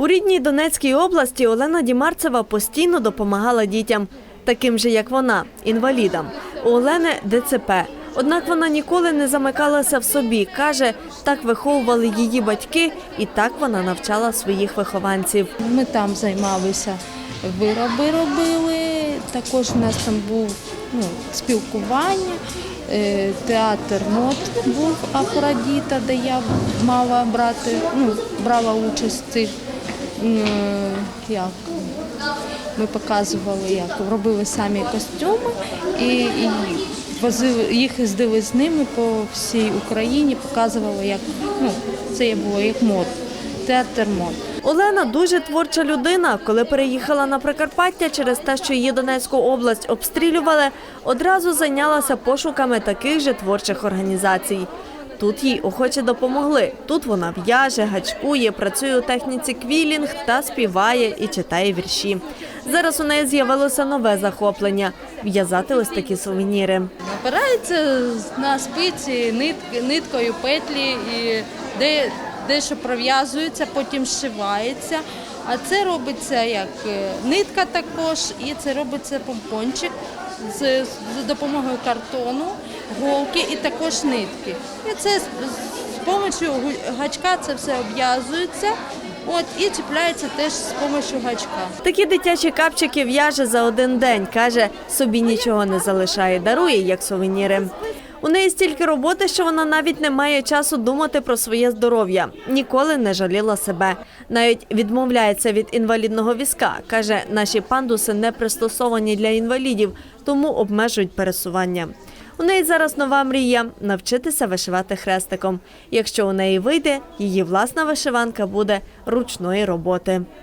У рідній Донецькій області Олена Дімарцева постійно допомагала дітям, таким же як вона, інвалідам. У Олени ДЦП. Однак вона ніколи не замикалася в собі. каже, так виховували її батьки, і так вона навчала своїх вихованців. Ми там займалися, вироби робили. Також у нас там був ну, спілкування, е, театр мод був Афродіта, де я мала брати, ну, брала участь в цих, як, ми показували, як робили самі костюми і, і возили, їх їздили з ними по всій Україні, показували, як ну, це було як мод, театр мод. Олена дуже творча людина. Коли переїхала на Прикарпаття через те, що її Донецьку область обстрілювали, одразу зайнялася пошуками таких же творчих організацій. Тут їй охоче допомогли. Тут вона в'яже, гачкує, працює у техніці квілінг та співає і читає вірші. Зараз у неї з'явилося нове захоплення в'язати ось такі сувеніри. Напирається на спиці нит- ниткою петлі і де, дещо пров'язується, потім зшивається. А це робиться як е, нитка також, і це робиться помпончик з, допомогою картону, голки і також нитки. І це з, допомогою гачка це все обв'язується. От і чіпляється теж з допомогою гачка. Такі дитячі капчики в'яже за один день. каже, собі нічого не залишає, дарує як сувеніри. У неї стільки роботи, що вона навіть не має часу думати про своє здоров'я. Ніколи не жаліла себе. Навіть відмовляється від інвалідного візка. каже, наші пандуси не пристосовані для інвалідів, тому обмежують пересування. У неї зараз нова мрія навчитися вишивати хрестиком. Якщо у неї вийде, її власна вишиванка буде ручної роботи.